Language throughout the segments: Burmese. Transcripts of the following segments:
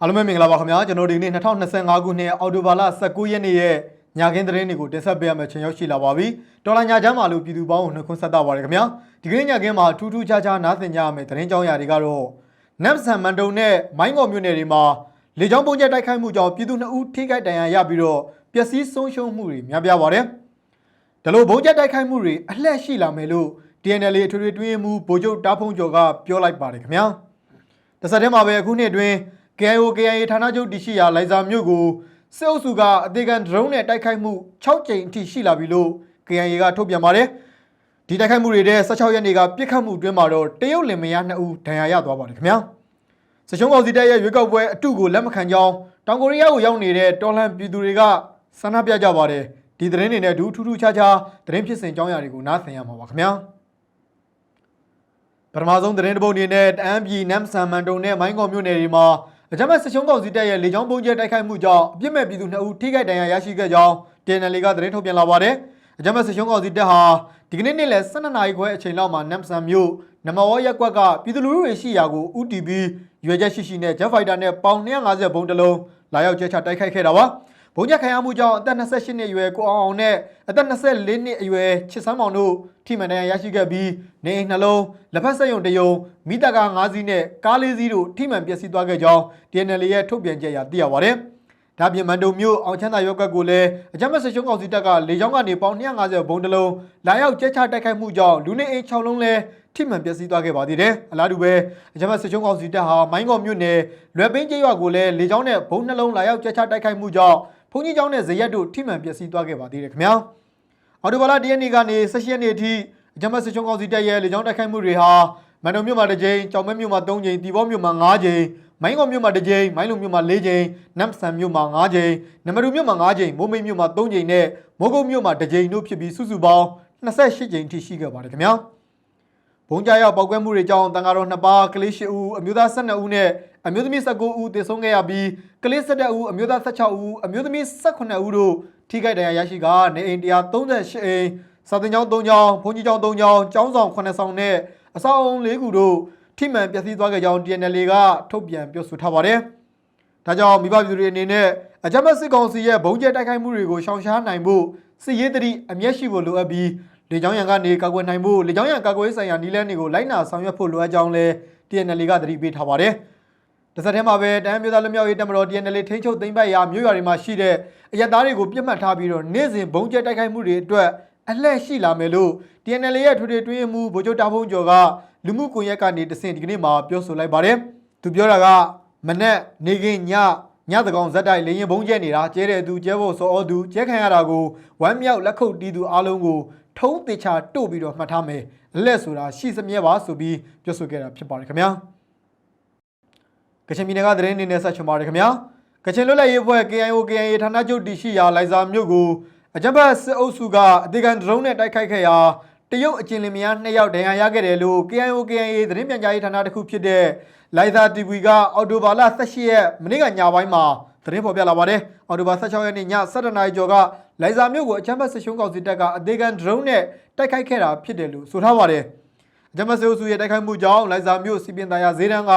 အားလုံးပဲမင်္ဂလာပါခင်ဗျာကျွန်တော်ဒီနေ့2025ခုနှစ်အောက်တိုဘာလ19ရက်နေ့ရဲ့ညခင်းသတင်းတွေကိုတင်ဆက်ပေးရမယ့်ချိန်ရောက်ရှိလာပါပြီတော်လာညချမ်းမာလို့ပြည်သူပေါင်းကိုနှုတ်ခွန်းဆက်တာပါတယ်ခင်ဗျာဒီကနေ့ညခင်းမှာထူးထူးခြားခြားနားဆင်ကြရမယ့်သတင်းကြောင်းရာတွေကတော့နမ်ဆန်မန်တုံနဲ့မိုင်းငေါ်မြို့နယ်တွေမှာလေကြောင်းပုံကျဲတိုက်ခိုက်မှုကြောင့်ပြည်သူ2ဦးထိခိုက်ဒဏ်ရာရပြီးတော့ပျက်စီးဆုံးရှုံးမှုတွေများပြားပါတယ်ဒါလို့ဘုံကျဲတိုက်ခိုက်မှုတွေအလှည့်ရှိလာမယ်လို့ TNL အထွေထွေတွင်းရေးမှုဗိုလ်ချုပ်တားဖုံကျော်ကပြောလိုက်ပါတယ်ခင်ဗျာတဆက်တည်းမှာပဲအခုနှစ်အတွင်း KIO KIA ဌာနချုပ်တည်ရှိရာလိုင်ဇာမြို့ကိုစစ်အုပ်စုကအသေးခံဒရုန်းနဲ့တိုက်ခိုက်မှု6ကြိမ်အထိရှိလာပြီလို့ KIA ကထုတ်ပြန်ပါတယ်။ဒီတိုက်ခိုက်မှုတွေတဲ့16ရက်နေ့ကပြစ်ခတ်မှုအတွင်းမှာတော့တရုတ်လင်မယား2ဦးဒဏ်ရာရသွားပါတယ်ခင်ဗျာ။စချုံကောင်စီတပ်ရဲ့ရွေးကောက်ပွဲအတုကိုလက်မခံကြောင်းတောင်ကိုရီးယားကိုရောက်နေတဲ့တော်လှန်ပြည်သူတွေကဆန္ဒပြကြပါတယ်။ဒီသတင်းတွေနဲ့အတူထူးထူးခြားခြားသတင်းဖြစ်စဉ်အကြောင်းအရာတွေကိုနားဆင်ရမှာပါခင်ဗျာ။ပထမဆုံးသတင်းတစ်ပုဒ်အနေနဲ့တအန်းပြည်နမ်ဆန်မန်တုံနဲ့မိုင်းကော်မြို့နယ်တွေမှာ အကြမ်းဖက်စစ်ချုံးကောင်စီတပ်ရဲ့လေကြောင်းပုံကျဲတိုက်ခိုက်မှုကြောင့်အပြစ်မဲ့ပြည်သူ2ဦးထိခိုက်ဒဏ်ရာရရှိခဲ့ကြောင်း TNL ကသတင်းထုတ်ပြန်လာပါတယ်။အကြမ်းဖက်စစ်ချုံးကောင်စီတပ်ဟာဒီကနေ့နေ့လယ်12နာရီခွဲအချိန်လောက်မှာနမ်ဆန်မြို့နမဝရက်ကွက်ကပြည်သူလူထုတွေရှိရာကို UTB ရွေချက်ရှိရှိနဲ့ Jet Fighter နဲ့ပေါင်250ဘုံတစ်လုံးလာရောက်ကျဲချတိုက်ခိုက်ခဲ့တာပါ။ ဘုံညက်ခံရမှုကြောင့်အသက်28နှစ်အရွယ်ကိုအောင်အောင်နဲ့အသက်24နှစ်အရွယ်ချစ်စမ်းမောင်တို့ထိမှန်ဒဏ်ရာရရှိခဲ့ပြီးနေအိမ်နှလုံးလက်ဖက်ဆက်ယုံတစ်ယုံမိတကာ9စီးနဲ့ကားလေးစီးတို့ထိမှန်ပျက်စီးသွားခဲ့ကြောင်း DNL ရဲ့ထုတ်ပြန်ချက်အရသိရပါတယ်။ဒါပြင်မန်တုံမြို့အောင်ချမ်းသာရပ်ကွက်ကိုလည်းအကြမ်းဖက်စစ်ရှုံးကောင်စီတပ်ကလေကြောင်းကနေပေါင်း250ဘုံတစ်လုံးလာရောက်ကျဲချတိုက်ခိုက်မှုကြောင့်လူနေအိမ်6လုံးလဲထိမှန်ပျက်စီးသွားခဲ့ပါသေးတယ်။အလားတူပဲအကြမ်းဖက်စစ်ရှုံးကောင်စီတပ်ဟာမိုင်းကော်မြို့နယ်လွယ်ပင်းကျေးရွာကိုလည်းလေကြောင်းနဲ့ဘုံနှလုံးလာရောက်ကျဲချတိုက်ခိုက်မှုကြောင့် ဘုံကြီးကျောင်းနဲ့ဇရက်တို့ထိမှန်ပျက်စီးသွားခဲ့ပါသေးတယ်ခင်ဗျာ။အော်တိုဘာလ၁ရက်နေ့ကနေ၁၈ရက်နေ့အထိအကြမ်းဖက်စစ်ချုံးကောင်စီတပ်ရဲ့လေကြောင်းတိုက်ခိုက်မှုတွေဟာမန်တုံမြို့မှာတစ်ကြိမ်ကြောင်မဲမြို့မှာ၃ကြိမ်တီဘောမြို့မှာ၅ကြိမ်မိုင်းကော်မြို့မှာတစ်ကြိမ်မိုင်းလုံမြို့မှာ၄ကြိမ်နမ်ဆန်မြို့မှာ၅ကြိမ်နမတူမြို့မှာ၅ကြိမ်မိုးမိတ်မြို့မှာ၃ကြိမ်နဲ့မိုးကုတ်မြို့မှာတစ်ကြိမ်တို့ဖြစ်ပြီးစုစုပေါင်း28ကြိမ်ထိရှိခဲ့ပါတယ်ခင်ဗျာ ဘုံကြရောက်ပောက်ကွဲမှုတွေကြောင့်တန်ဃာတော်2ပါးကလေး8ဦးအမျိုးသား12ဦးနဲ့အမျိုးသမီး19ဦးသေဆုံးခဲ့ရပြီးကလေး17ဦးအမျိုးသား16ဦးအမျိုးသမီး18ဦးတို့ထိခိုက်ဒဏ်ရာရရှိကနေအိမ်138အိမ်စာသင်ကျောင်း3ကျောင်းဘုန်းကြီးကျောင်း3ကျောင်းကျောင်းဆောင်9ဆောင်နဲ့အဆောက်အုံ4ခုတို့ထိမှန်ပျက်စီးသွားခဲ့ကြောင်း TNL ကထုတ်ပြန်ပြောဆိုထားပါတယ်။ဒါကြောင့်မိဘပြည်သူတွေအနေနဲ့အကြမ်းဖက်စစ်ကောင်စီရဲ့ဘုံကျဲတိုက်ခိုက်မှုတွေကိုရှောင်ရှားနိုင်ဖို့စစ်ရေးတတိအမျက်ရှိဖို့လိုအပ်ပြီး လေကြောင်းရန်ကနေကာကွယ်နိုင်ဖို့လေကြောင်းရန်ကာကွယ်ရေးဆိုင်ရာနည်းလမ်းတွေကိုလိုက်နာဆောင်ရွက်ဖို့လိုအပ်ကြောင်းလည်း TNL ကသတိပေးထားပါတယ်။တစ်ဆက်တည်းမှာပဲတမ်းမျိုးသားလူမျိုးရေးတမတော် TNL ထိန်းချုပ်သိမ်းပိုက်ရာမြို့ရွာတွေမှာရှိတဲ့အရက်သားတွေကိုပြစ်မှတ်ထားပြီးတော့နေ့စဉ်ဘုံကျဲတိုက်ခိုက်မှုတွေအတွက်အလှည့်ရှိလာမယ်လို့ TNL ရဲ့ထွေထွေတွင်းရေးမှုဗိုလ်ချုပ်တာဖုံးကျော်ကလူမှုကွန်ရက်ကနေတဆင့်ဒီကနေ့မှာပြောဆိုလိုက်ပါတယ်။သူပြောတာကမနဲ့နေကင်းညညတကောင်ဇက်တိုက်လေရင်ဘုံကျဲနေတာကျဲတဲ့သူကျဲဖို့စောအောသူကျဲခံရတာကိုဝမ်းမြောက်လက်ခုပ်တီးသူအားလုံးကို ထုံးတေချာတို့ပြီးတော့မှတ်ထားမယ်။လက်ဆိုတာရှိစမြဲပါဆိုပြီးပြောဆိုခဲ့တာဖြစ်ပါတယ်ခင်ဗျာ။ကချင်ပြည်နယ်ကသတင်းအနေနဲ့ဆက်ချင်ပါတယ်ခင်ဗျာ။ကချင်လွတ်လပ်ရေးအဖွဲ့ KIO KIA ဌာနချုပ်တည်ရှိရာလိုင်ဇာမြို့ကိုအကြမ်းဖက်စစ်အုပ်စုကအသေးခံဒရုန်းနဲ့တိုက်ခိုက်ခဲ့ရာတရုတ်အကျဉ်းလင်မယားနှစ်ယောက်ဒဏ်ရာရခဲ့တယ်လို့ KIO KIA သတင်းပြန်ကြားရေးဌာနတစ်ခုဖြစ်တဲ့လိုင်ဇာ TV ကအော်တိုဘာလ18ရက်မနေ့ကညပိုင်းမှာသတင်းဖော်ပြလာပါတယ်။အော်တိုဘာ16ရက်နေ့ည7:00နာရီကျော်က လိုင်ဇာမြို့ကိုအချမ်းဘတ်စစ်ရှုံးကောင်စီတပ်ကအသေးခံဒရုန်းနဲ့တိုက်ခိုက်ခဲ့တာဖြစ်တယ်လို့ဆိုထားပါတယ်။အချမ်းဘတ်စစ်အုပ်စုရဲ့တိုက်ခိုက်မှုကြောင့်လိုင်ဇာမြို့စီပင်သားရဈေးတန်းက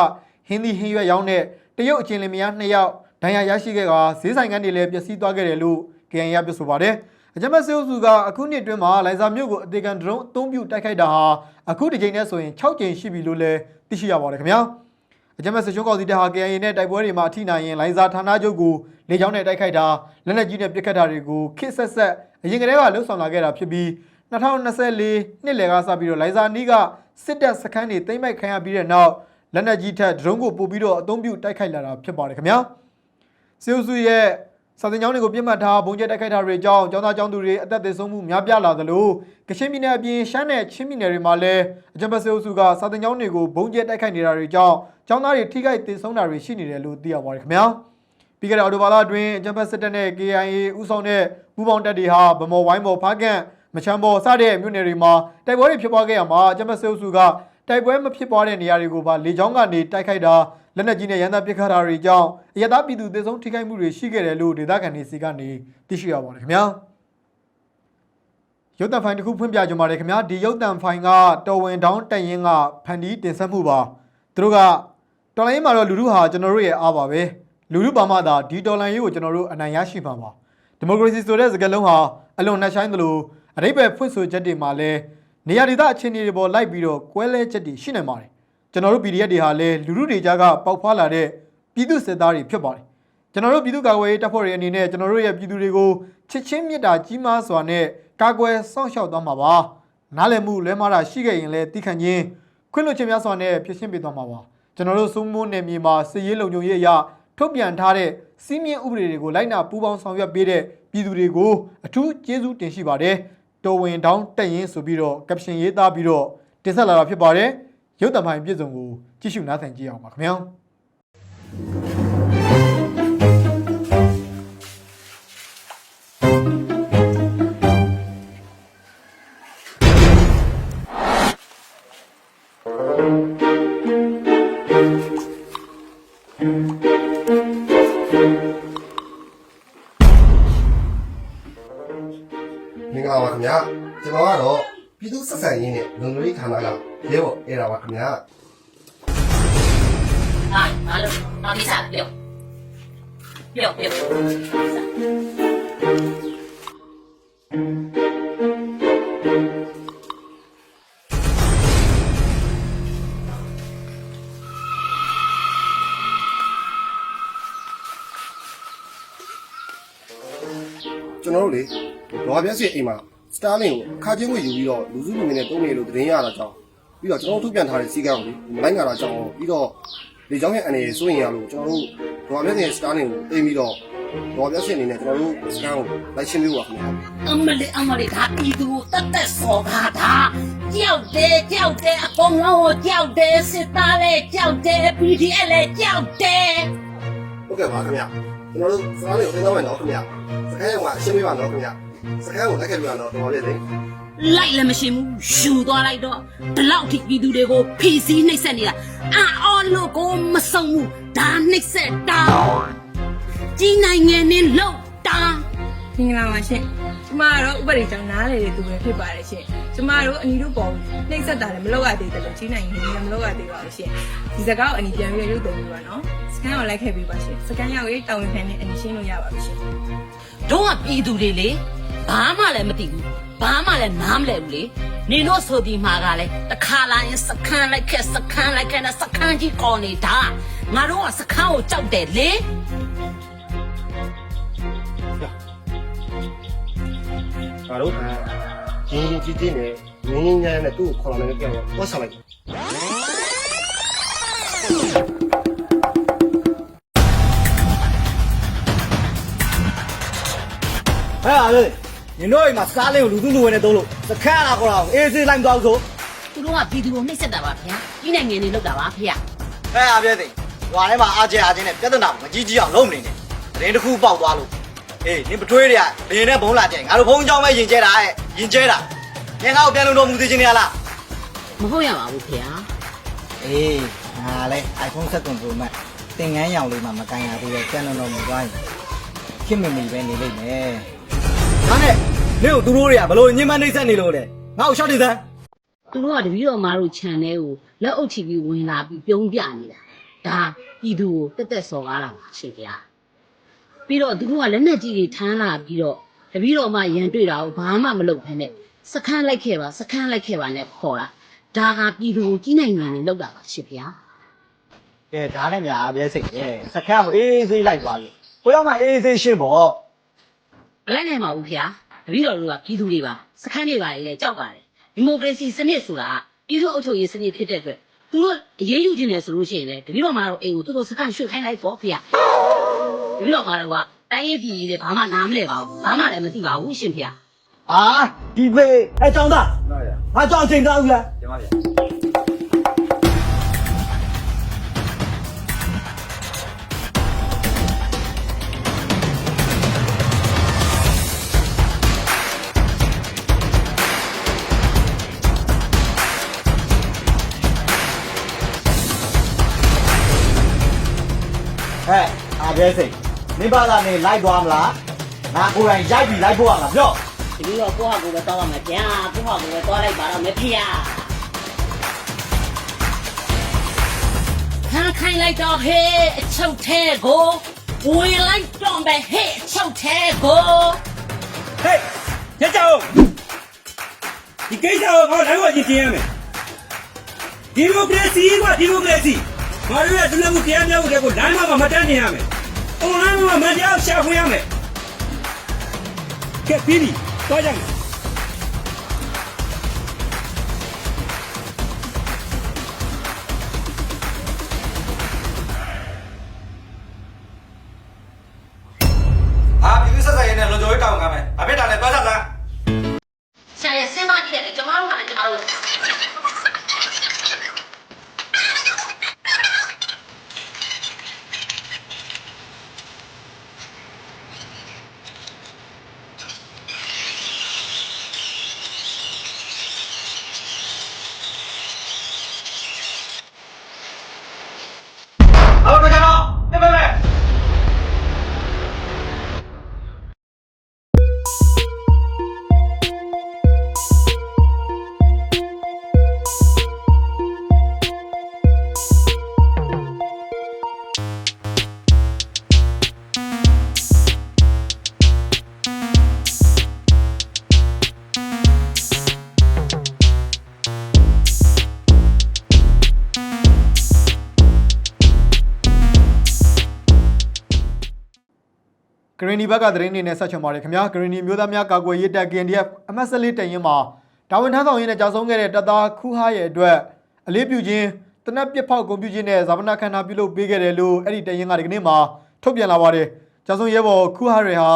ဟင်းသီးဟင်းရွက်ရောင်းတဲ့တရုတ်အကျဉ်းလင်မယားနှစ်ယောက်ဒဏ်ရာရရှိခဲ့ကဈေးဆိုင်ကန်းတွေလည်းပျက်စီးသွားခဲ့တယ်လို့ KIA ကပြောဆိုပါတယ်။အကြမ်းဖက်စစ်အုပ်စုကအခုနှစ်အတွင်းမှာလိုင်ဇာမြို့ကိုအသေးခံဒရုန်းအသုံးပြုတိုက်ခိုက်တာဟာအခုတစ်ကြိမ်နဲ့ဆိုရင်6ကြိမ်ရှိပြီလို့လည်းသိရှိရပါတယ်ခင်ဗျာ အကြမ်းဖက်စစ်ချုံးကောင်စီတပ်ဟာ KIA နဲ့တိုက်ပွဲတွေမှာအထိနိုင်ရင်လိုင်ဇာဌာနချုပ်ကိုလေကြောင်းနဲ့တိုက်ခိုက်တာလက်နက်ကြီးနဲ့ပစ်ခတ်တာတွေကိုခစ်ဆက်ဆက်အရင်ကတည်းကလှုပ်ဆောင်လာခဲ့တာဖြစ်ပြီး2024နှစ်လယ်ကစပြီးတော့လိုင်ဇာနီးကစစ်တပ်စခန်းတွေသိမ်းပိုက်ခံရပြီးတဲ့နောက်လက်နက်ကြီးထက်ဒရုန်းကိုပို့ပြီးတော့အသုံးပြုတိုက်ခိုက်လာတာဖြစ်ပါတယ်ခင်ဗျာစစ်အုပ်စုရဲ့ စာသင်ကျောင်းတွေကိုပြစ်မှတ်ထားဘုံကျဲတိုက်ခိုက်တာတွေကြောင့်ကျောင်းသားကျောင်းသူတွေအသက်သေဆုံးမှုများပြားလာသလိုကချင်ပြည်နယ်အပြင်ရှမ်းနယ်ချင်းပြည်နယ်တွေမှာလည်းအကြံပတ်စစ်အုပ်စုကစာသင်ကျောင်းတွေကိုဘုံကျဲတိုက်ခိုက်နေတာတွေကြောင့်ကျောင်းသားတွေထိခိုက်သေဆုံးတာတွေရှိနေတယ်လို့သိရပါတယ်ခင်ဗျာပြီးခဲ့တဲ့အော်တိုဘာလအတွင်းအကြံပတ်စစ်တပ်နဲ့ KIA ဥဆောင်တဲ့ပူးပေါင်းတပ်တွေဟာဗမော်ဝိုင်းမော်ဖားကန့်မချမ်းဘော်စတဲ့မြို့နယ်တွေမှာတိုက်ပွဲတွေဖြစ်ပွားခဲ့ရမှာအကြံပတ်စစ်အုပ်စုကတိုက်ပွဲမဖြစ်ပွားတဲ့နေရာတွေကိုပါလေကြောင်းကနေတိုက်ခိုက်တာ လက်နက်ကြီးနဲ့ရန်တပ်ပစ်ခတ်တာတွေကြောင့်အရသာပြည်သူသေဆုံးထိခိုက်မှုတွေရှိခဲ့တယ်လို့ဒေသခံတွေစီကနေသိရှိရပါတယ်ခင်ဗျာရုပ်သံဖိုင်တစ်ခုဖွင့်ပြကြပါရစေခင်ဗျာဒီရုပ်သံဖိုင်ကတော်ဝင်ဒေါင်းတက်ရင်ကဖန်တီးတင်ဆက်မှုပါသူတို့ကတော်လိုင်းမှာတော့လူလူဟာကျွန်တော်တို့ရဲ့အားပါပဲလူလူပါမှသာဒီတော်လန်ရေးကိုကျွန်တော်တို့အနိုင်ရရှိမှာပါဒီမိုကရေစီဆိုတဲ့စကားလုံးဟာအလွန်နှက်ဆိုင်သလိုအရိပ်ပဲဖွင့်ဆိုချက်တွေမှာလည်းနေရာဒေသအခြေအနေတွေပေါ်လိုက်ပြီးတော့ကွဲလဲချက်တွေရှိနေပါတယ် ကျွန်တော်တို့ PDF တွေဟာလည်းလူလူတွေကြားကပေါက်ဖွာလာတဲ့ပြည်သူစစ်သားတွေဖြစ်ပါတယ်ကျွန်တော်တို့ပြည်သူ့ကာကွယ်ရေးတပ်ဖွဲ့တွေအနေနဲ့ကျွန်တော်တို့ရဲ့ပြည်သူတွေကိုချစ်ချင်းမြတ်တာကြီးမားစွာနဲ့ကာကွယ်စောင့်ရှောက်သွားမှာပါနားလည်မှုလွဲမှားတာရှိခဲ့ရင်လည်းတိခန့်ချင်းခွင့်လွှတ်ခြင်းများစွာနဲ့ဖြစ်ရှင်းပေးသွားမှာပါကျွန်တော်တို့စိုးမိုးနယ်မြေမှာစစ်ရေးလုံခြုံရေးအရာထုတ်ပြန်ထားတဲ့စီးမြင့်ဥပဒေတွေကိုလိုက်နာပူးပေါင်းဆောင်ရွက်ပေးတဲ့ပြည်သူတွေကိုအထူးကျေးဇူးတင်ရှိပါတယ်တော်ဝင်တောင်းတက်ရင်ဆိုပြီးတော့ကပရှင်ရေးသားပြီးတော့တင်ဆက်လာတာဖြစ်ပါတယ် ရုပ်သံပိုင်းပြည်စုံကိုကြည့်ရှုနားဆင်ကြည့်အောင်ပါခင်ဗျာမင်္ဂလာပါခင်ဗျာကျွန်တော်ကတော့ပြည်သူ့ဆက်ဆံရေးနဲ့လုံခြုံရေးဌာနက ရဲဘော်အဲ့ဒါပါခင်ဗျာဟာမလို့တော့ဒီစားပြောပြောပြောကျွန်တော်တို့လေဒေါ်ပြည့်စီအိမ်မှာစတားလင်ကိုအခါချင်းဝင်ယူပြီးတော့လူစုလူဝင်နဲ့တုံးနေလို့တရင်ရတာကြောင့် ပြီးတော့ကျွန်တော်တို့ထုတ်ပြန်ထားတဲ့စီကံကိုလေမလိုက်ကြတာကြောင့်ပြီးတော့လေကြောင်းရဲ့အနေနဲ့စိုးရင်ရလို့ကျွန်တော်တို့ဒေါ်ပြည့်စီစတာလင်ကိုတင်ပြီးတော့ဒေါ်ပြည့်စီအနေနဲ့ကျွန်တော်တို့စကန်ကိုလိုက်ရှင်းပြပါခင်ဗျာအမလေးအမလေးဒါပြည်သူကိုတက်တက်စော်ကားတာကြောက်တယ်ကြောက်တယ်အကုန်လုံးကိုကြောက်တယ်စစ်သားလည်းကြောက်တယ် PDF လည်းကြောက်တယ်ဟုတ်ကဲ့ပါခင်ဗျာကျွန်တော်တို့စတာလင်ကိုတင်တော့မယ်နော်ခင်ဗျာစကန်ရောကအရှင်းပြပါနော်ခင်ဗျာစကန်ကိုလိုက်ခဲ့ပြပါနော်ဒေါ်ပြည့်စီ လိုက်လည်းမရှိဘူးယူသွားလိုက်တော့ဒီလောက်ထိပြည်သူတွေကိုဖီစီးနှိပ်စက်နေတာအာအော်လို့ကိုမစုံဘူးဒါနှိပ်စက်တာကြီးနိုင်ငံနဲ့လောက်တာမင်္ဂလာပါရှင်ကျမကတော့ဥပဒေကြောင့်နားလေတဲ့သူပဲဖြစ်ပါတယ်ရှင်ကျမတို့အနီတို့ပေါ်နှိမ့်ဆက်တာလည်းမလုပ်ရသေးတယ်လို့ကြီးနိုင်ရင်လည်းမလုပ်ရသေးပါဘူးရှင်ဒီစကားကိုအနီပြန်ပြီးရုပ်သွင်းပြီးပါနော်စကန်ကိုလိုက်ခဲ့ပြီးပါရှင်စကန်ရောက်ရေးတောင်းဝင်ခံနဲ့အနီရှင်းလို့ရပါပြီရှင်တို့ကပြည်သူတွေလေ ဘာမှလည်းမသိဘူးဘာမှလည်းနားမလဲဘူးလေနင်တို့ဆိုဒီမှာကလည်းတစ်ခါလာရင်စခန်းလိုက်ခဲ့စခန်းလိုက်ခဲ့နဲ့စခန်းကြီးကော်နေတာငါတို့ကစခန်းကိုကြောက်တယ်လေငါတို့ရင်းရင်းကြီးကြီးနဲ့ငင်းငင်းညာညာနဲ့သူ့ကိုခေါ်လာမယ်ကြောက်တော့ဝတ်ဆောင်လိုက်ဟဲ့အားလေ နင်တို့အိမ်မှာစားလင်းကိုလူသူလူဝဲနဲ့သုံးလို့စခန်းလာခေါ်တာကိုအေးစေးလိုက်မသွားဘူးဆိုသူတို့ကဗီဒီယိုနှိပ်စက်တာပါဗျာကြီးနိုင်ငံတွေလောက်တာပါဖေဟဲ့အားပြည့်သိဟွာထဲမှာအားကျအားချင်းနဲ့ပြဿနာမကြီးကြီးအောင်လုပ်နေတယ်တရင်တစ်ခုပေါက်သွားလို့အေးနင်ပထွေးတွေကဘင်းနဲ့ဘုံလာကြိုင်ငါတို့ဘုံကြောင်းပဲယင်ကျဲတာဟဲ့ယင်ကျဲတာငါငါ့ကိုပြန်လုံတော်မူသေးခြင်းရလားမဟုတ်ရပါဘူးဖေအေးငါလဲ iPhone 7 Pro Max သင်ငန်းရောင်လေးမှာမကင်ရသေးတဲ့ပြန်လုံတော်မူသွားရင်ခင်မမီပဲနေလိမ့်မယ် ဒါနဲ့နင့်ကိုသူတို့တွေကဘလို့ညင်မနှိမ့်ဆက်နေလို့လဲငါ့ကိုရှောက်နေစမ်းသူတို့ကတပည့်တော်မာတို့ခြံထဲကိုလက်အုပ်ချပြီးဝင်လာပြီးပြုံးပြနေတာဒါပြည်သူကိုတက်တက်စော်ကားတာပါရှင်ဗျာပြီးတော့သူတို့ကလက်နက်ကြီးတွေထမ်းလာပြီးတော့တပည့်တော်မှရန်တွေ့တာကိုဘာမှမလုပ်ဖ ೇನೆ စခန်းလိုက်ခဲ့ပါစခန်းလိုက်ခဲ့ပါနဲ့ခေါ်တာဒါကပြည်သူကိုကြီးနိုင်ငံတွေလောက်တာပါရှင်ဗျာကဲဒါနဲ့များအပြဲစိတ်ရဲ့စခန်းကိုအေးဆေးလိုက်သွားပြီကိုရောက်မှအေးဆေးရှင်းပေါ့ လိုက်နိုင်ပါဘူးဗျာတပည့်တော်တို့ကပြည်သူတွေပါစခန်းတွေပါလေလေကြောက်ပါတယ်ဒီမိုကရေစီစနစ်ဆိုတာကပြည်သူ့အုပ်ချုပ်ရေးစနစ်ဖြစ်တဲ့အတွက်သူတို့အရေးယူခြင်းလေဆိုလို့ရှိရင်လေတပည့်တော်မှတော့အိမ်ကိုသူတို့စခန်းရွှေ့ခိုင်းလိုက်ပေါ့ဗျာတပည့်တော်မှတော့ကတိုင်းရေးပြည်ကြီးတွေဘာမှနားမလဲပါဘူးဘာမှလည်းမသိပါဘူးရှင်ဗျာအာဒီဖေးအဲចောင်းသားငါကြောင်ချိန်သားဦးလားဟဲ့ အားပဲစိတ်မင်းဘာသာနေလိုက်သွားမလားငါကိုယ်တိုင်ရိုက်ပြီးလိုက်ဖို့ရမှာပြော့တပည့်တော်ကိုယ့်ဟာကိုယ်ပဲတောင်းရမယ်ဗျာကိုယ့်ဟာကိုယ်ပဲတောင်းလိုက်ပါတော့မယ်ဗျာခန်းခိုင်းလိုက်တော့ဟေးအချုပ်ထဲကိုဝင်လိုက်တော့ပဲဟဲ့ချုပ်သေးကိုဟေးညကြောင်ဒီကိစ္စကိုငါလိုက်ဝကြည့်တင်ရမယ်ဒီမိုကရေစီကဒီမိုကရေစီငါတို့ရဲ့ဒလမှုတရားများကိုလမ်းမှာမတန်းနေရမယ် အွန်လိုင်းမှာမတရားရှာဖွေရမယ်ကဲပြီးပြီသွားကြမယ်ဟာပြည်သူဆက်ဆံရေးနဲ့လုံခြုံရေးတောင်းခံမယ်အဖေတာနဲ့သွားကြလားဆရာရဲ့စဉ်းစားကြည့်တယ်ကျမတို့ကလည်းကျမတို့ နီဘက်ကသတင်းနေနဲ့ဆက်ချင်ပါတယ်ခင်ဗျာဂရင်းနီမျိုးသားများကာကွယ်ရေးတပ် KNDF အမတ်14တရင်မှာတာဝန်ထမ်းဆောင်ရင်းနဲ့ကြာဆုံးခဲ့တဲ့တပ်သားခူဟာရဲ့အတွက်အလေးပြုခြင်းတနက်ပြစ်ဖောက်ကွန်ပျူတာနဲ့ဇာပနာခန္ဓာပြုလုပ်ပေးခဲ့တယ်လို့အဲ့ဒီတရင်ကဒီကနေ့မှာထုတ်ပြန်လာပါတယ်ကြာဆုံးရဲဘော်ခူဟာတွေဟာ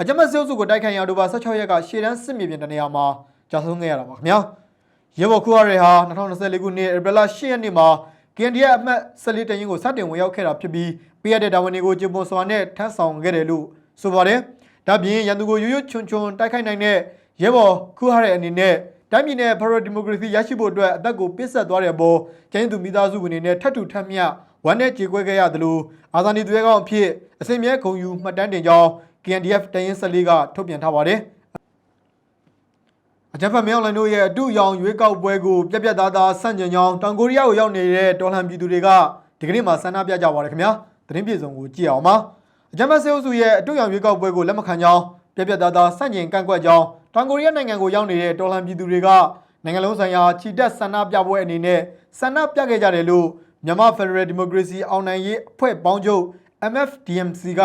အကြမ်းဖက်စစ်အုပ်စုကိုတိုက်ခိုက်ရအောင်တိုဘာ16ရက်ကရှေ့တန်းစစ်မြေပြင်တနေရာမှာကြာဆုံးခဲ့ရတာပါခင်ဗျာရဲဘော်ခူဟာတွေဟာ2024ခုနှစ်ဧပြီလ10ရက်နေ့မှာ KNDF အမတ်14တရင်ကိုစတင်ဝင်ရောက်ခဲ့တာဖြစ်ပြီးပေးရတဲ့တာဝန်တွေကိုဂျပွန်စွာနဲ့ထမ်းဆောင်ခဲ့တယ်လို့ ဆိုပါတယ်။ဒါပြင်ရန်သူကိုရွရွချွန်ချွန်တိုက်ခိုက်နိုင်တဲ့ရဲဘော်ခူဟာတဲ့အနေနဲ့တိုင်းပြည်နဲ့ဖရဒီမိုကရေစီရရှိဖို့အတွက်အသက်ကိုပစ်ဆက်သွားတဲ့အပေါ်ကျင်းသူမိသားစုဝင်တွေနဲ့ထပ်တူထပ်မျှဝမ်းနဲ့ကြေကွဲခဲ့ရသလိုအာဇာနည်သူရဲကောင်းအဖြစ်အစင်မြဲဂုံယူမှတ်တမ်းတင်ကြောင်း KNDF တရင်14ကထုတ်ပြန်ထားပါတယ်။အကြမ်းဖက်မြောင်လိုင်းတို့ရဲ့အတူရောင်ရွေးကောက်ပွဲကိုပြက်ပြက်သားသားဆန့်ကျင်ကြောင်းတောင်ကိုရီးယားကိုရောက်နေတဲ့တော်လှန်ပြည်သူတွေကဒီကနေ့မှဆန္ဒပြကြပါတယ်ခင်ဗျာ။သတင်းပြေဆုံးကိုကြည့်အောင်ပါ။ အကြမ်းဖက်စစ်အုပ်စုရဲ့အတူရောင်ရွေးကောက်ပွဲကိုလက်မခံကြောင်းပြပြသားသားဆန့်ကျင်ကန့်ကွက်ကြောင်းတောင်ကိုရီးယားနိုင်ငံကိုရောက်နေတဲ့တော်လှန်ပြည်သူတွေကနိုင်ငံလုံးဆိုင်ရာခြိတက်ဆန္ဒပြပွဲအနေနဲ့ဆန္ဒပြခဲ့ကြတယ်လို့မြန်မာဖက်ဒရယ်ဒီမိုကရေစီအောင်နိုင်ရေးအဖွဲ့ပေါင်းချုပ် MFDMC က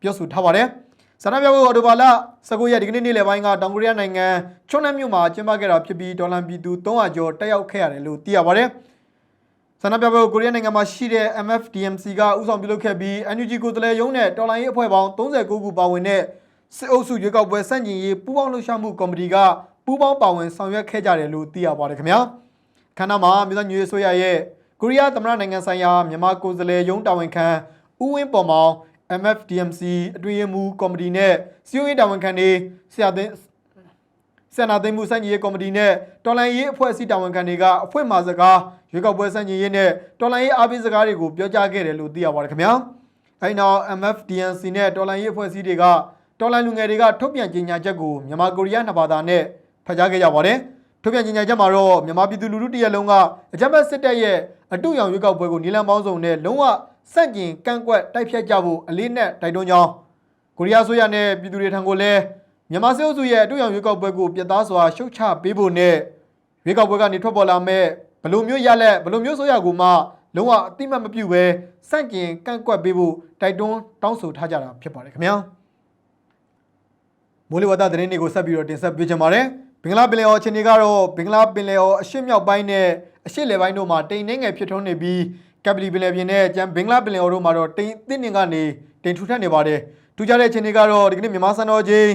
ပြောဆိုထားပါတယ်။ဆန္ဒပြပွဲအော်တိုဘာလ19ရက်ဒီကနေ့နေ့လယ်ပိုင်းကတောင်ကိုရီးယားနိုင်ငံချွန်နမ်မြို့မှာကျင်းပခဲ့တာဖြစ်ပြီးဒေါ်လာပြည်သူ300ကျော်တက်ရောက်ခဲ့ရတယ်လို့သိရပါတယ်။ ဆန္ဒပြပွဲကိုကိုရီးယားနိုင်ငံမှာရှိတဲ့ MFDMC ကဥဆောင်ပြုလုပ်ခဲ့ပြီး NUG ကိုယ်စားလှယ်ရုံးနဲ့တော်လိုင်းရေးအဖွဲ့ပေါင်း39ခုပါဝင်တဲ့စစ်အုပ်စုရွေးကောက်ပွဲစန့်ကျင်ရေးပူးပေါင်းလှုပ်ရှားမှုကော်မတီကပူးပေါင်းပါဝင်ဆောင်ရွက်ခဲ့ကြတယ်လို့သိရပါတယ်ခင်ဗျာခန္ဓာမှာမြို့သားညွေဆိုရရဲ့ကိုရီးယားသမ္မတနိုင်ငံဆိုင်ရာမြန်မာကိုယ်စားလှယ်ရုံးတာဝန်ခံဦးဝင်းပေါ်မောင် MFDMC အတွင်းရေးမှူးကော်မတီနဲ့စီယိုရေးတာဝန်ခံတွေဆရာသိန်းစန္ဒသိမ်းမှုစန့်ကျင်ရေးကော်မတီနဲ့တော်လှန်ရေးအဖွဲ့အစည်းတာဝန်ခံတွေကအဖွဲ့မှစကား ရွေးကောက်ပွဲစန့်ကျင်ရေးနဲ့တော်လှန်ရေးအားပေးစကားတွေကိုပြောကြားခဲ့တယ်လို့သိရပါတယ်ခင်ဗျာ။အဲဒီနောက် MFDNC နဲ့တော်လှန်ရေးအဖွဲ့အစည်းတွေကတော်လှန်လူငယ်တွေကထုတ်ပြန်ကြေညာချက်ကိုမြန်မာကိုရီးယားနှစ်ဘာသာနဲ့ဖတ်ကြားခဲ့ကြပါတယ်။ထုတ်ပြန်ကြေညာချက်မှာတော့မြန်မာပြည်သူလူထုတရက်လုံးကအကြမ်းဖက်စစ်တပ်ရဲ့အတုရောင်ရွေးကောက်ပွဲကိုနီလန်ပေါင်းစုံနဲ့လုံးဝစန့်ကျင်ကန့်ကွက်တိုက်ဖျက်ကြဖို့အလေးနဲ့တိုက်တွန်းကြောင်းကိုရီးယားဆိုရနဲ့ပြည်သူတွေထံကိုလည်းမြန်မာစစ်အုပ်စုရဲ့အတူရောင်ရွေးကောက်ပွဲကိုပြတ်သားစွာရှုတ်ချပေးဖို့နဲ့ရွေးကောက်ပွဲကနေထွက်ပေါ်လာမဲ့ ဘလို့မျိုးရလက်ဘလို့မျိုးဆိုရကိုမှလုံးဝအတိမတ်မပြုတ်ပဲစန့်ကျင်ကန့်ကွက်ပေးဖို့တိုက်တွန်းတောင်းဆိုထားကြတာဖြစ်ပါတယ်ခင်ဗျာမိုးလေဝသသတင်းတွေကိုဆက်ပြီးတော့တင်ဆက်ပေးချင်ပါတယ်ဘင်္ဂလားပင်လယ်အော်အခြေအနေကတော့ဘင်္ဂလားပင်လယ်အော်အရှေ့မြောက်ပိုင်းနဲ့အရှေ့လယ်ပိုင်းတို့မှာတိမ်နှင်းငယ်ဖြစ်ထွန်းနေပြီးကပလီပင်လယ်ပြင်နဲ့ကျန်ဘင်္ဂလားပင်လယ်အော်တို့မှာတော့တိမ်သစ်နှင်ကနေတိမ်ထူထပ်နေပါတယ်ထူးခြားတဲ့အခြေအနေကတော့ဒီကနေ့မြန်မာစံတော်ချိန်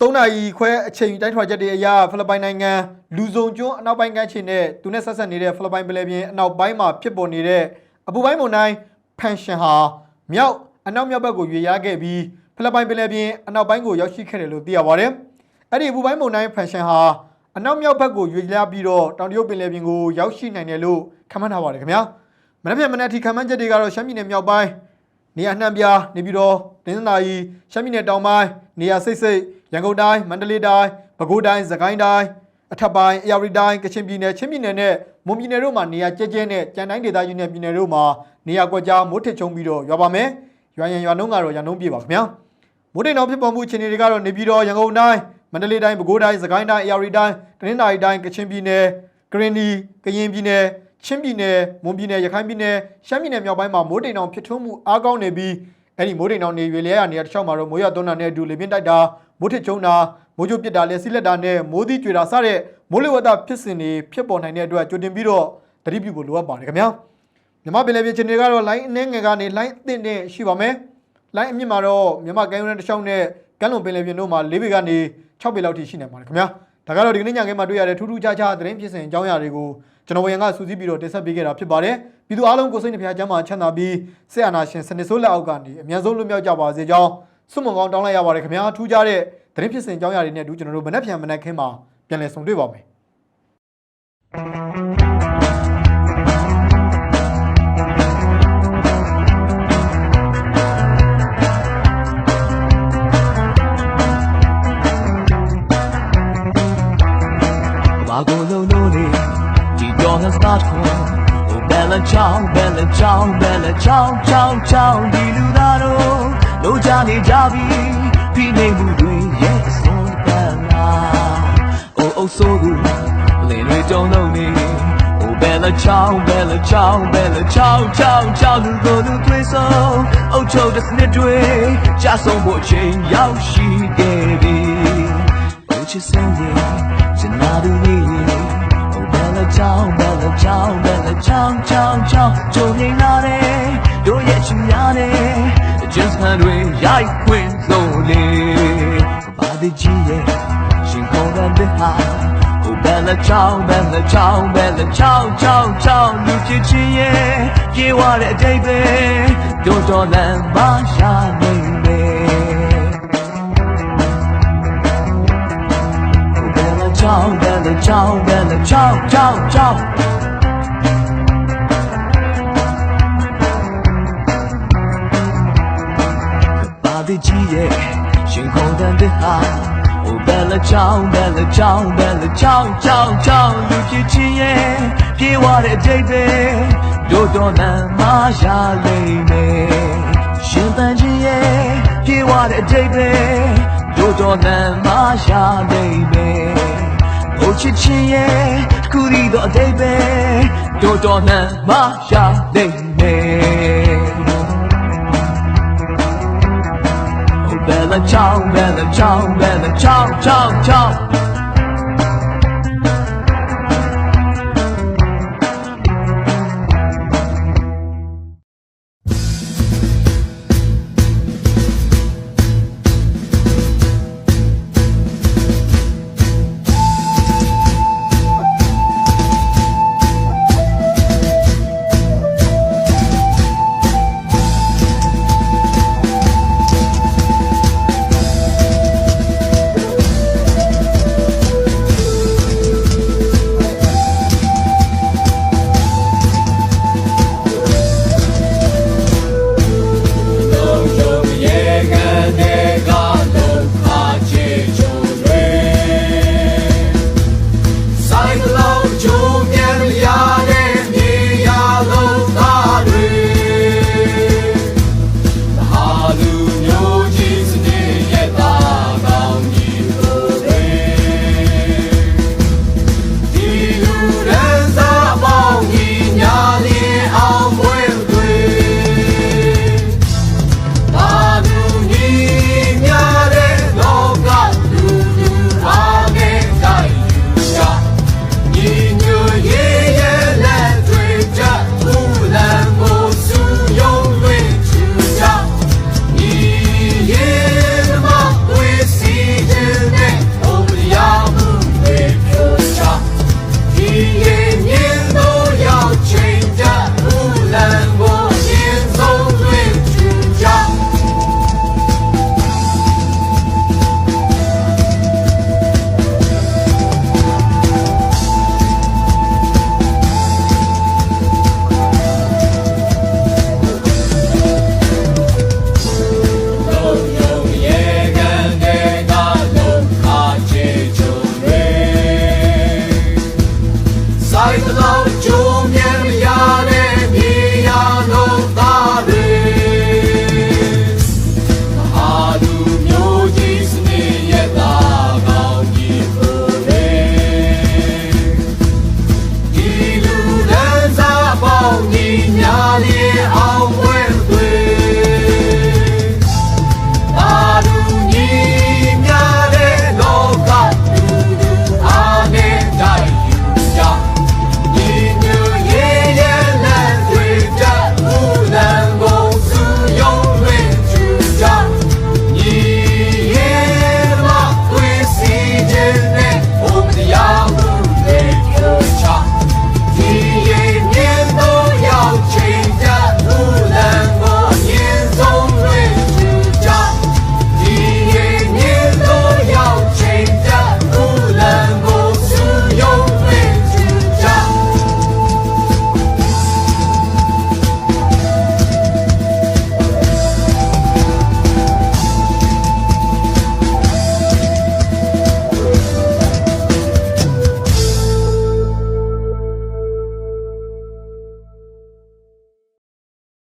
3နာရီခွဲအချိန်တိုင်းထွာချက်တွေအရဖိလစ်ပိုင်နိုင်ငံလူစုံကျွန်းအနောက်ပိုင်းကမ်းခြေနဲ့သူနဲ့ဆက်ဆက်နေတဲ့ဖိလစ်ပိုင်ပင်လယ်ပြင်အနောက်ပိုင်းမှာဖြစ်ပေါ်နေတဲ့အပူပိုင်းမုန်တိုင်းဖန်ရှင်ဟာမြောက်အနောက်မြောက်ဘက်ကိုရွေ့ရခဲ့ပြီးဖိလစ်ပိုင်ပင်လယ်ပြင်အနောက်ပိုင်းကိုရောက်ရှိခဲ့တယ်လို့သိရပါတယ်။အဲ့ဒီအပူပိုင်းမုန်တိုင်းဖန်ရှင်ဟာအနောက်မြောက်ဘက်ကိုရွေ့လျားပြီးတော့တောင်တရုတ်ပင်လယ်ပြင်ကိုရောက်ရှိနိုင်တယ်လို့ခန့်မှန်းထားပါတယ်ခင်ဗျာ။မနေ့ကမနေ့ထိခန့်မှန်းချက်တွေကတော့ရှမ်းပြည်နယ်မြောက်ပိုင်းနေရာနှံ့ပြားနေပြီးတော့တင်းစနာရီရှမ်းပြည်နယ်တောင်ပိုင်းနေရာစိတ်စိတ် ရန်ကုန်တိုင်းမန္တလေးတိုင်းပဲခူးတိုင်းစကိုင်းတိုင်းအထက်ပိုင်းအေရဝတီတိုင်းကချင်ပြည်နယ်ချင်းပြည်နယ်နဲ့မွန်ပြည်နယ်တို့မှာနေရာကျဲကျဲနဲ့ကြံတိုင်းဒေသကြီးနဲ့ပြည်နယ်တို့မှာနေရာကွက်ကြားမိုးထစ်ချုံပြီးတော့ရွာပါမယ်ရွာရင်ရွာနှုံးကတော့ရွာနှုံးပြေပါခင်ဗျာမိုးတိမ်တော်ဖြစ်ပေါ်မှုအခြေအနေတွေကတော့နေပြည်တော်ရန်ကုန်တိုင်းမန္တလေးတိုင်းပဲခူးတိုင်းစကိုင်းတိုင်းအေရီတိုင်းတနင်္သာရီတိုင်းကချင်ပြည်နယ်ကရင်နီကရင်ပြည်နယ်ချင်းပြည်နယ်မွန်ပြည်နယ်ရခိုင်ပြည်နယ်ရှမ်းပြည်နယ်မြောက်ပိုင်းမှာမိုးတိမ်တော်ဖြစ်ထွန်းမှုအားကောင်းနေပြီးအဲ့ဒီမိုးတိမ်တော်နေရွေလဲရနေရာတစ်လျှောက်မှာတော့မိုးရသွန်းတာနဲ့အတူလေပြင်းတိုက်တာ မိုးထစ်ချုံတာမိုးကြိုးပစ်တာလက်စီလက်တာနဲ့မိုးသီးကြွေတာစတဲ့မိုးလေဝသဖြစ်စဉ်တွေဖြစ်ပေါ်နိုင်တဲ့အတွက်ကြိုတင်ပြီးတော့သတိပြုဖို့လိုအပ်ပါတယ်ခင်ဗျာမြမပင်လေပြချင်းတွေကတော့ line အနှဲငယ်ကနေ line အသင့်တဲ့ရှိပါမယ် line အမြင့်မှာတော့မြမကမ်းရိုးတန်းတစ်လျှောက်နဲ့ကမ်းလွန်ပင်လေပြင်တို့မှာ၄ပေကနေ6ပေလောက်ထိရှိနေပါတယ်ခင်ဗျာဒါကတော့ဒီကနေ့ညခင်းမှာတွေ့ရတဲ့ထူးထူးခြားခြားသတင်းဖြစ်စဉ်အကြောင်းအရာတွေကိုကျွန်တော်ဝေယံကစူးစီးပြီးတော့တင်ဆက်ပေးခဲ့တာဖြစ်ပါတယ်ပြည်သူအားလုံးကိုစိတ်နှဖျားချမ်းသာချမ်းသာပြီးဆက်အာနာရှင်စနစ်ဆိုးလက်အောက်ကနေအမြန်ဆုံးလွတ်မြောက်ကြပါစေကြောင်း ဆုမွန်ကောင်းတောင်းလိုက်ရပါတယ်ခင်ဗျာထူးခြားတဲ့သတင်းဖြစ်စဉ်အကြောင်းအရာတွေနဲ့အတူကျွန်တော်တို့မနေ့ပြန်မနေ့ခင်းမှာပြန်လည်ဆုံတွေ့ပါမယ်ဘာကိုလုံးလုံးနေဒီတော့ငါစတာခွန်ဟိုဘယ်လာချောင်းဘယ်လာချောင်းဘယ်လာချောင်းချောင်းချောင်းဒီလူသားတို့ လို့ကြနေကြပြီပြီးနေမှုတွေရဲ့အစွန်းပန်းလာအိုးအိုးဆိုးသူလင်းတွေတုံးလုံးနေဟိုဘယ်လာချောင်းဘယ်လာချောင်းဘယ်လာချောင်းချောင်းချောင်းလူကိုလူတွေဆုံးအုတ်ချုပ်တဲ့စနစ်တွေကြားဆုံးဖို့အချိန်ရောက်ရှိခဲ့ပြီ Oh, you sing it, you not do me. Oh, bella chow, bella chow, bella chow, chow, chow. ကြုံနေလာတယ်တို့ရဲ့ချင်များတယ် just can't wait ရိုက်ခွင့်လို့လေဘာဒီကြီးရဲ့ရှင်ကုန်တဲ့ဟာ Oh, bella chow, bella chow, bella chow, chow, chow. လူချစ်ချင်းရဲ့ပြေဝတဲ့အတိတ်ပဲတို့တော်လမ်းမရှာနေမယ် Bella ciao, bella ciao, bella ciao, ciao, ciao. Body G, yeah, she called and the high. Oh, bella ciao, bella ciao, bella ciao, ciao, ciao. Look at you, yeah, you what a day, babe. Do do na ma ya lay me. Chimpanzee, yeah, you what a day, babe. တို့တော်နမ်းမရှာနေမယ်။အိုချစ်ချင်းရဲ့ကုရီတော့အတိတ်ပဲတို့တော်နမ်းမရှာနေမ ယ်။ Oh bella ciao bella ciao bella ciao ciao ciao 爱的牢，九年。